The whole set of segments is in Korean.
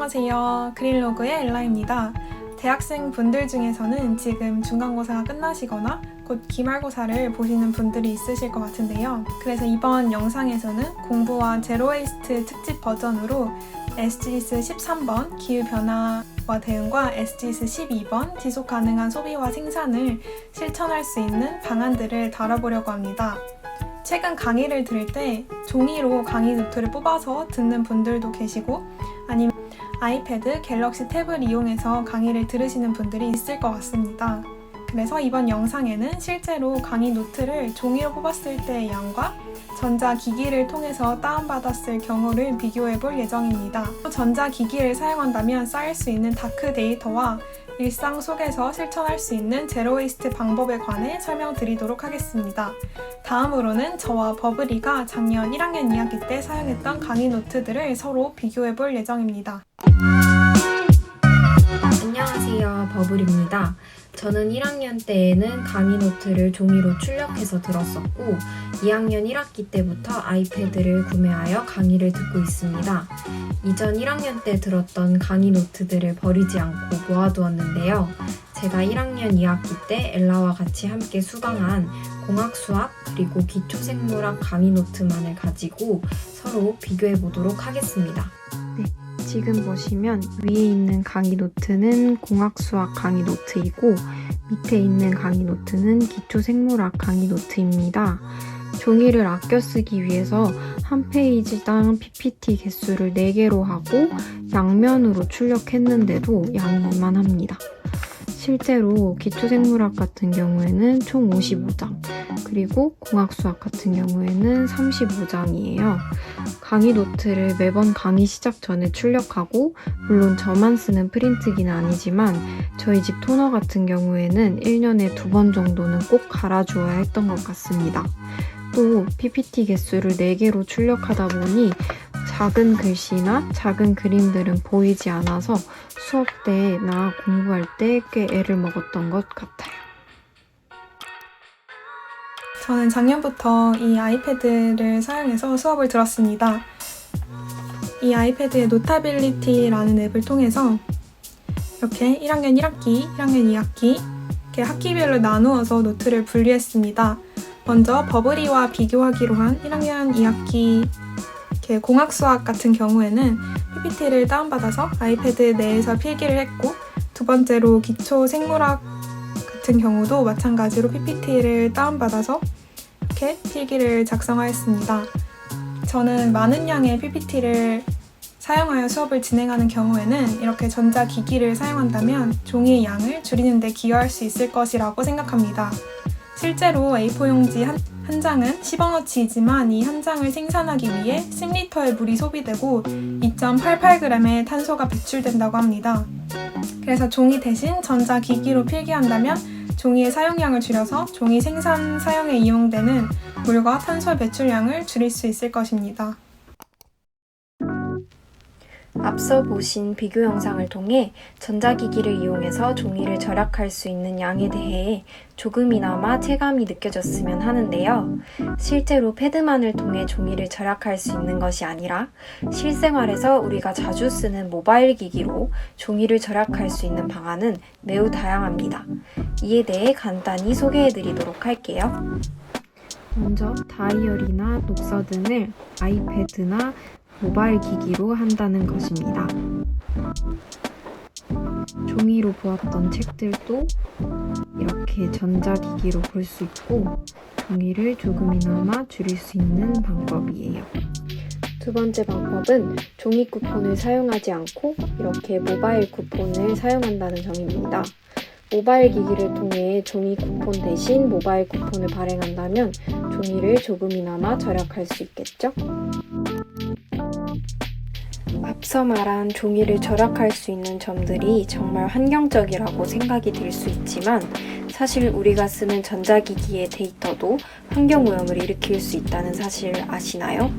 안녕하세요. 그릴로그의 엘라입니다. 대학생 분들 중에서는 지금 중간고사가 끝나시거나 곧 기말고사를 보시는 분들이 있으실 것 같은데요. 그래서 이번 영상에서는 공부와 제로웨이스트 특집 버전으로 SGS 13번 기후변화와 대응과 SGS 12번 지속 가능한 소비와 생산을 실천할 수 있는 방안들을 다뤄보려고 합니다. 최근 강의를 들을 때 종이로 강의 노트를 뽑아서 듣는 분들도 계시고 아니면 아이패드, 갤럭시 탭을 이용해서 강의를 들으시는 분들이 있을 것 같습니다. 그래서 이번 영상에는 실제로 강의 노트를 종이로 뽑았을 때의 양과 전자기기를 통해서 다운받았을 경우를 비교해 볼 예정입니다. 전자기기를 사용한다면 쌓일 수 있는 다크 데이터와 일상 속에서 실천할 수 있는 제로웨이스트 방법에 관해 설명드리도록 하겠습니다. 다음으로는 저와 버블이가 작년 1학년 2학기 때 사용했던 강의 노트들을 서로 비교해 볼 예정입니다. 안녕하세요. 버블입니다. 저는 1학년 때에는 강의 노트를 종이로 출력해서 들었었고, 2학년 1학기 때부터 아이패드를 구매하여 강의를 듣고 있습니다. 이전 1학년 때 들었던 강의 노트들을 버리지 않고 모아두었는데요. 제가 1학년 2학기 때 엘라와 같이 함께 수강한 공학 수학 그리고 기초 생물학 강의 노트만을 가지고 서로 비교해 보도록 하겠습니다. 지금 보시면 위에 있는 강의 노트는 공학 수학 강의 노트이고 밑에 있는 강의 노트는 기초 생물학 강의 노트입니다. 종이를 아껴 쓰기 위해서 한 페이지당 PPT 개수를 4개로 하고 양면으로 출력했는데도 양이 이만합니다. 실제로 기초생물학 같은 경우에는 총 55장, 그리고 공학수학 같은 경우에는 35장이에요. 강의 노트를 매번 강의 시작 전에 출력하고, 물론 저만 쓰는 프린트기는 아니지만, 저희 집 토너 같은 경우에는 1년에 두 번 정도는 꼭 갈아주어야 했던 것 같습니다. 또 PPT 개수를 4개로 출력하다 보니 작은 글씨나 작은 그림들은 보이지 않아서 수업 때나 공부할 때 꽤 애를 먹었던 것 같아요. 저는 작년부터 이 아이패드를 사용해서 수업을 들었습니다. 이 아이패드의 노타빌리티라는 앱을 통해서 이렇게 1학년 1학기, 1학년 2학기 이렇게 학기별로 나누어서 노트를 분리했습니다. 먼저 버블이와 비교하기로 한 1학년 2학기 이렇게 공학 수학 같은 경우에는 PPT를 다운받아서 아이패드 내에서 필기를 했고 두 번째로 기초 생물학 같은 경우도 마찬가지로 PPT를 다운받아서 이렇게 필기를 작성하였습니다. 저는 많은 양의 PPT를 사용하여 수업을 진행하는 경우에는 이렇게 전자기기를 사용한다면 종이의 양을 줄이는 데 기여할 수 있을 것이라고 생각합니다. 실제로 A4 용지 한, 한 장은 10원어치이지만 이 한 장을 생산하기 위해 10리터의 물이 소비되고 2.88g의 탄소가 배출된다고 합니다. 그래서 종이 대신 전자기기로 필기한다면 종이의 사용량을 줄여서 종이 생산 사용에 이용되는 물과 탄소 배출량을 줄일 수 있을 것입니다. 앞서 보신 비교 영상을 통해 전자기기를 이용해서 종이를 절약할 수 있는 양에 대해 조금이나마 체감이 느껴졌으면 하는데요. 실제로 패드만을 통해 종이를 절약할 수 있는 것이 아니라 실생활에서 우리가 자주 쓰는 모바일 기기로 종이를 절약할 수 있는 방안은 매우 다양합니다. 이에 대해 간단히 소개해 드리도록 할게요. 먼저 다이어리나 독서 등을 아이패드나 모바일 기기로 한다는 것입니다. 종이로 보았던 책들도 이렇게 전자기기로 볼 수 있고 종이를 조금이나마 줄일 수 있는 방법이에요. 두 번째 방법은 종이 쿠폰을 사용하지 않고 이렇게 모바일 쿠폰을 사용한다는 점입니다. 모바일 기기를 통해 종이 쿠폰 대신 모바일 쿠폰을 발행한다면 종이를 조금이나마 절약할 수 있겠죠? 앞서 말한 종이를 절약할 수 있는 점들이 정말 환경적이라고 생각이 들 수 있지만 사실 우리가 쓰는 전자기기의 데이터도 환경오염을 일으킬 수 있다는 사실 아시나요?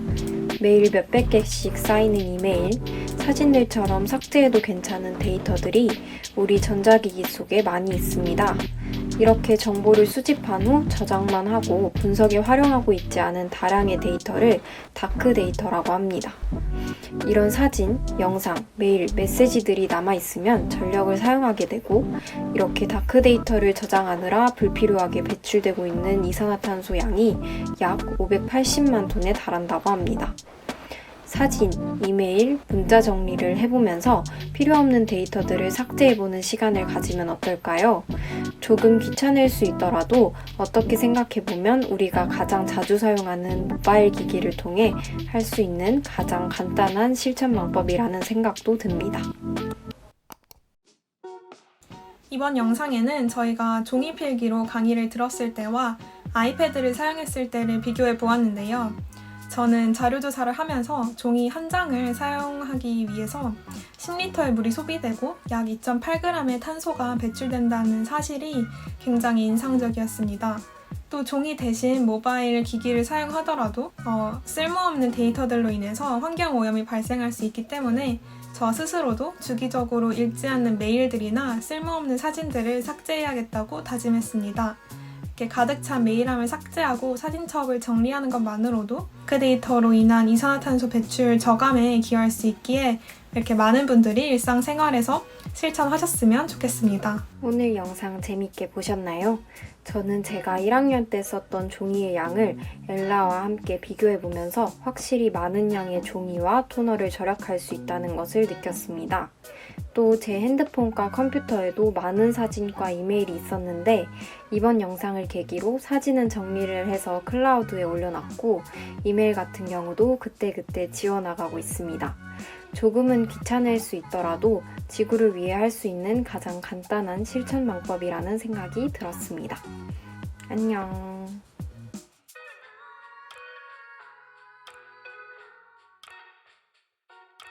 매일 몇백 개씩 쌓이는 이메일, 사진들처럼 삭제해도 괜찮은 데이터들이 우리 전자기기 속에 많이 있습니다. 이렇게 정보를 수집한 후 저장만 하고 분석에 활용하고 있지 않은 다량의 데이터를 다크 데이터라고 합니다. 이런 사진, 영상, 메일, 메시지들이 남아있으면 전력을 사용하게 되고 이렇게 다크 데이터를 저장하느라 불필요하게 배출되고 있는 이산화탄소 양이 약 580만 톤에 달한다고 합니다. 사진, 이메일, 문자 정리를 해보면서 필요 없는 데이터들을 삭제해보는 시간을 가지면 어떨까요? 조금 귀찮을 수 있더라도 어떻게 생각해보면 우리가 가장 자주 사용하는 모바일 기기를 통해 할 수 있는 가장 간단한 실천 방법이라는 생각도 듭니다. 이번 영상에는 저희가 종이 필기로 강의를 들었을 때와 아이패드를 사용했을 때를 비교해 보았는데요. 저는 자료 조사를 하면서 종이 한 장을 사용하기 위해서 10리터의 물이 소비되고 약 2.8g의 탄소가 배출된다는 사실이 굉장히 인상적이었습니다. 또 종이 대신 모바일 기기를 사용하더라도 어, 쓸모없는 데이터들로 인해서 환경 오염이 발생할 수 있기 때문에 저 스스로도 주기적으로 읽지 않는 메일들이나 쓸모없는 사진들을 삭제해야겠다고 다짐했습니다. 이렇게 가득 찬 메일함을 삭제하고 사진첩을 정리하는 것만으로도 그 데이터로 인한 이산화탄소 배출 저감에 기여할 수 있기에 이렇게 많은 분들이 일상생활에서 실천하셨으면 좋겠습니다. 오늘 영상 재밌게 보셨나요? 저는 제가 1학년 때 썼던 종이의 양을 엘라와 함께 비교해 보면서 확실히 많은 양의 종이와 토너를 절약할 수 있다는 것을 느꼈습니다. 또 제 핸드폰과 컴퓨터에도 많은 사진과 이메일이 있었는데 이번 영상을 계기로 사진은 정리를 해서 클라우드에 올려놨고 이메일 같은 경우도 그때그때 지워나가고 있습니다. 조금은 귀찮을 수 있더라도 지구를 위해 할 수 있는 가장 간단한 실천 방법이라는 생각이 들었습니다. 안녕.